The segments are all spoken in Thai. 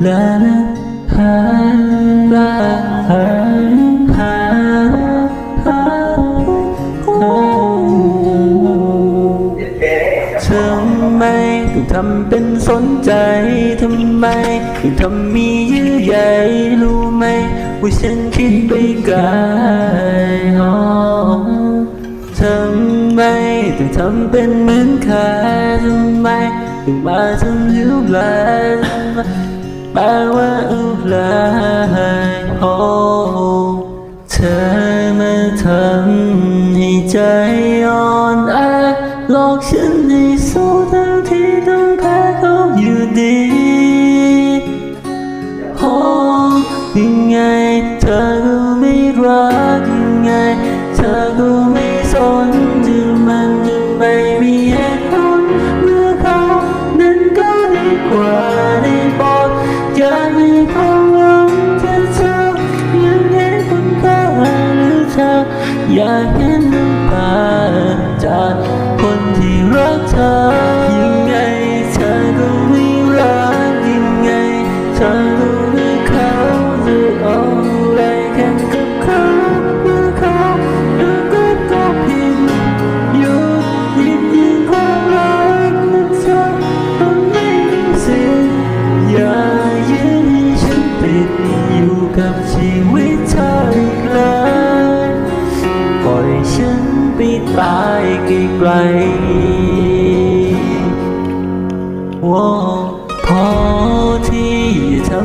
ทำไมถึงทำเป็นสนใจ ทำไมถึงทำมียื้อใหญ่รู้ไหมว่าฉันคิดไปไกลอ๋ทำไมต้องทำเป็นเหมือนใครทำไมถึงมาทำเรื่องไร แปลว่าอะไรโอ้เธอมาทำให้ใจอ่อนแอหลอกฉันในสู้ทั้งที่ต้องแพ้เขาอยู่ดีโอ้ยังไงเธอก็ไม่รักยังไง เธอก็ไม่สน อยากเห็นน้ำตาจากคนที่รักเธอ ยังไงเธอก็ไม่รักยังไงเธอ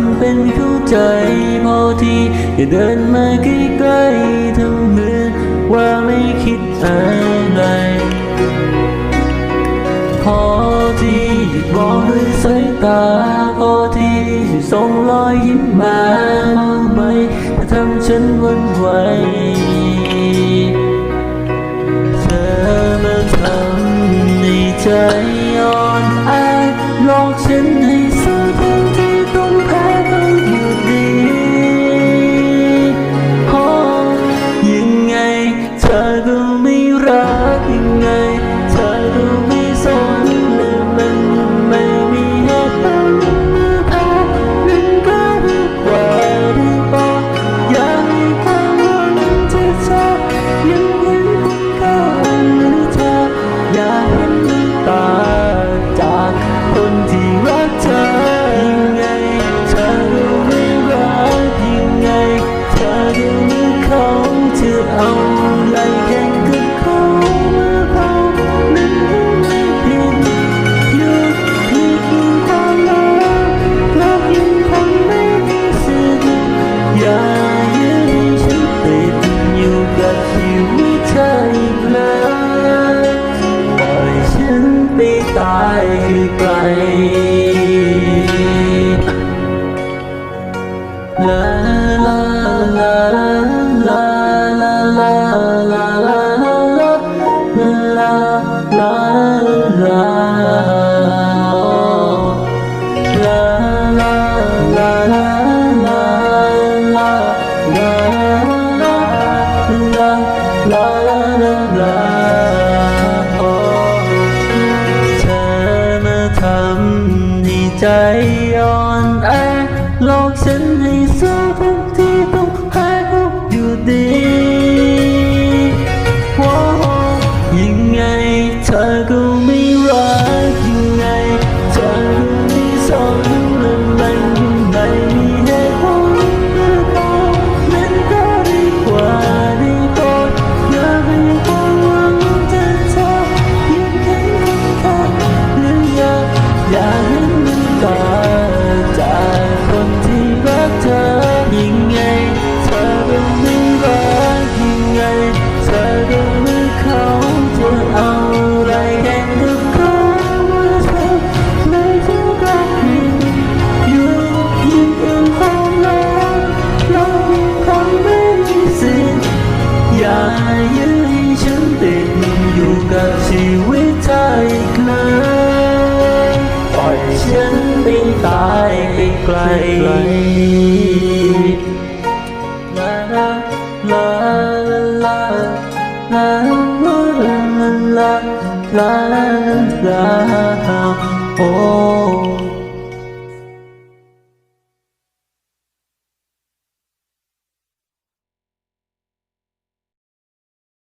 ำเป็นเข้าใจพอทีอย่าเดินมาใกล้ๆทำเหมือนว่าไม่คิดอะไร พอที่หยุดบอกด้วยสายตา พอทีส่งรอยยิ้มมาบ้างไหมทำฉันวุ่นไหวเธอมาทำในใจอ่อนแอหลอกฉัน I cry ไกลลาลาลาลาลาลาลาลาโอ้